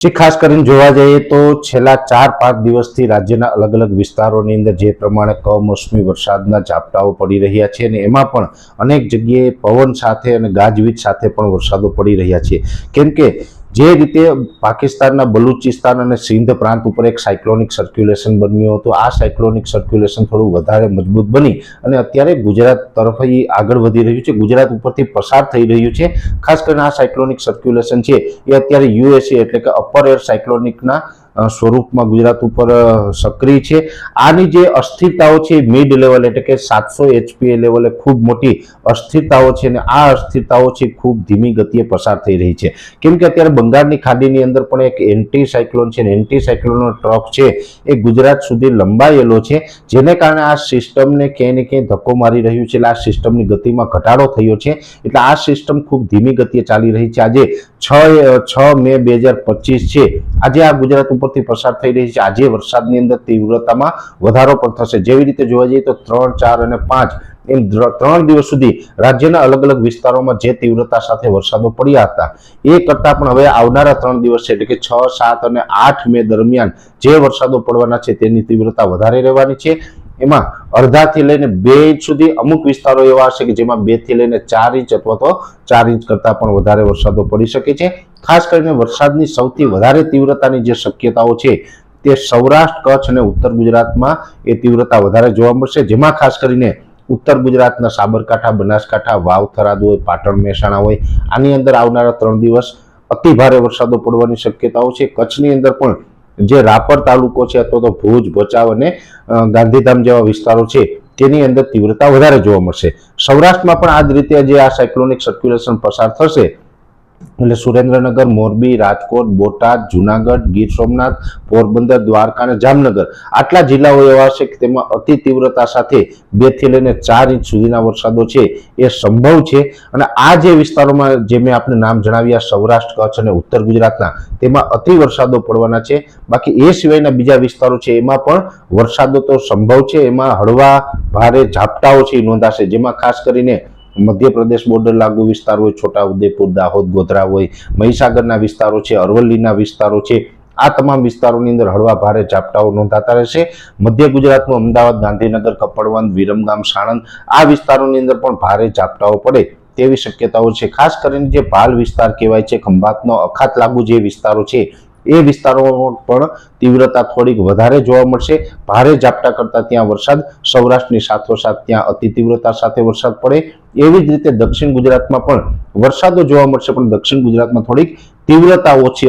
જે ખાસ કરીને જોવા જઈએ તો છેલ્લા ચાર પાંચ દિવસથી રાજ્યના અલગ અલગ વિસ્તારોની અંદર જે પ્રમાણે કમોસમી વરસાદના ઝાપટાઓ પડી રહ્યા છે અને એમાં પણ અનેક જગ્યાએ પવન સાથે અને ગાજવીજ સાથે પણ વરસાદો પડી રહ્યા છે. કેમ કે જે રીતે પાકિસ્તાનના બલુચિસ્તાન અને સિંધ પ્રાંત ઉપર એક સાયક્લોનિક સર્ક્યુલેશન બન્યું હતું. આ સાયક્લોનિક સર્ક્યુલેશન થોડું વધારે મજબૂત બની અને અત્યારે ગુજરાત તરફ આગળ વધી રહ્યું છે. ગુજરાત ઉપરથી પસાર થઈ રહ્યું છે. ખાસ કરીને આ સાયક્લોનિક સર્ક્યુલેશન છે એ અત્યારે યુએસએ એટલે કે અપર એર સાયક્લોનિકના સ્વરૂપમાં ગુજરાત ઉપર સક્રિય છે. આની જે અસ્થિરતાઓ છે મિડ લેવલ એટલે કે સાતસો એચપીએ લેવલે ખૂબ મોટી અસ્થિરતાઓ છે અને આ અસ્થિરતાઓ છે ખૂબ ધીમી ગતિએ પસાર થઈ રહી છે. કેમ કે અત્યારે બંગાળની ખાડીની અંદર પણ એક એન્ટી સાયક્લોન છે એન્ટી સાયક્લોનનો ટ્રક છે એ ગુજરાત સુધી લંબાયેલો છે. જેને કારણે આ સિસ્ટમને ક્યાંય ને ક્યાંય ધક્કો મારી રહ્યું છે. એટલે આ સિસ્ટમની ગતિમાં ઘટાડો થયો છે. એટલે આ સિસ્ટમ ખૂબ ધીમી ગતિએ ચાલી રહી છે. આજે છ છ મે બે હજાર પચીસ છે. આજે આ ગુજરાત ઉપરથી પસાર થઈ રહી છે. આજે વરસાદની અંદર તીવ્રતામાં વધારો પણ થશે. જેવી રીતે જોવા જઈએ તો ત્રણ, ચાર અને પાંચ એમ ત્રણ દિવસ સુધી રાજ્યના અલગ અલગ વિસ્તારોમાં જે તીવ્રતા સાથે વરસાદો પડ્યા હતા, એ કરતાં પણ હવે આવનારા ત્રણ દિવસ એટલે કે છ, સાત અને આઠ મે દરમિયાન જે વરસાદો પડવાના છે તેની તીવ્રતા વધારે રહેવાની છે. એમાં અડધાથી લઈને બે ઇંચ સુધી અમુક વિસ્તારો એવા હશે કે જેમાં બેથી લઈને ચાર ઇંચ અથવા તો ચાર ઇંચ કરતાં પણ વધારે વરસાદો પડી શકે છે. ખાસ કરીને વરસાદની સૌથી વધારે તીવ્રતાની જે શક્યતાઓ છે તે સૌરાષ્ટ્ર, કચ્છ અને ઉત્તર ગુજરાતમાં એ તીવ્રતા વધારે જોવા મળશે. જેમાં ખાસ કરીને ઉત્તર ગુજરાતના સાબરકાંઠા, બનાસકાંઠા વાવ થરાદ હોય પાટણ, મહેસાણા હોય, આની અંદર આવનારા ત્રણ દિવસ અતિ ભારે વરસાદો પડવાની શક્યતાઓ છે. કચ્છની અંદર પણ જે રાપર તાલુકો છે અથવા તો ભુજ, ભચાઉ અને ગાંધીધામ જેવા વિસ્તારો છે, તેની અંદર તીવ્રતા વધારે જોવા મળશે. સૌરાષ્ટ્રમાં પણ આ જ રીતે જે આ સાયક્લોનિક સર્ક્યુલેશન પસાર થશે. એટલે સુરેન્દ્રનગર, મોરબી, રાજકોટ, બોટાદ, જુનાગઢ, ગીર સોમનાથ, પોરબંદર, દ્વારકા અને જામનગર આટલા જિલ્લાઓ એવા છે કે તેમાં અતિ તીવ્રતા સાથે બેથી લઈને ચાર ઇંચ સુધીના વરસાદો છે, એ સંભવ છે. અને આ જે વિસ્તારોમાં જે મેં આપને નામ જણાવ્યા, સૌરાષ્ટ્ર, કચ્છ અને ઉત્તર ગુજરાતના, તેમાં અતિ વરસાદો પડવાના છે. બાકી એ સિવાયના બીજા વિસ્તારો છે, એમાં પણ વરસાદો તો સંભવ છે. એમાં હળવા, ભારે ઝાપટાઓ છે નોંધાશે. જેમાં ખાસ કરીને મધ્યપ્રદેશ બોર્ડર લાગુ વિસ્તાર હોય, છોટા ઉદેપુર, દાહોદ, ગોધરા હોય, મહીસાગરના વિસ્તારો છે, અરવલ્લીના વિસ્તારો છે, આ તમામ વિસ્તારોની અંદર હળવા ભારે ઝાપટાઓ નોંધાતા રહેશે. મધ્ય ગુજરાતનું અમદાવાદ, ગાંધીનગર, કપડવંત, વિરમગામ, સાણંદ, આ વિસ્તારોની અંદર પણ ભારે ઝાપટાઓ પડે તેવી શક્યતાઓ છે. ખાસ કરીને જે ભાલ વિસ્તાર કહેવાય છે, ખંભાતનો અખાત લાગુ જે વિસ્તારો છે એ વિસ્તારોમાં પણ તીવ્રતા થોડીક વધારે જોવા મળશે. ભારે ઝાપટા કરતા ત્યાં વરસાદ, સૌરાષ્ટ્રની સાથોસાથ ત્યાં અતિ તીવ્રતા સાથે વરસાદ પડે. એવી જ રીતે દક્ષિણ ગુજરાતમાં પણ વરસાદો જોવા મળશે, પણ દક્ષિણ ગુજરાતમાં થોડીક તીવ્રતા ઓછી હશે.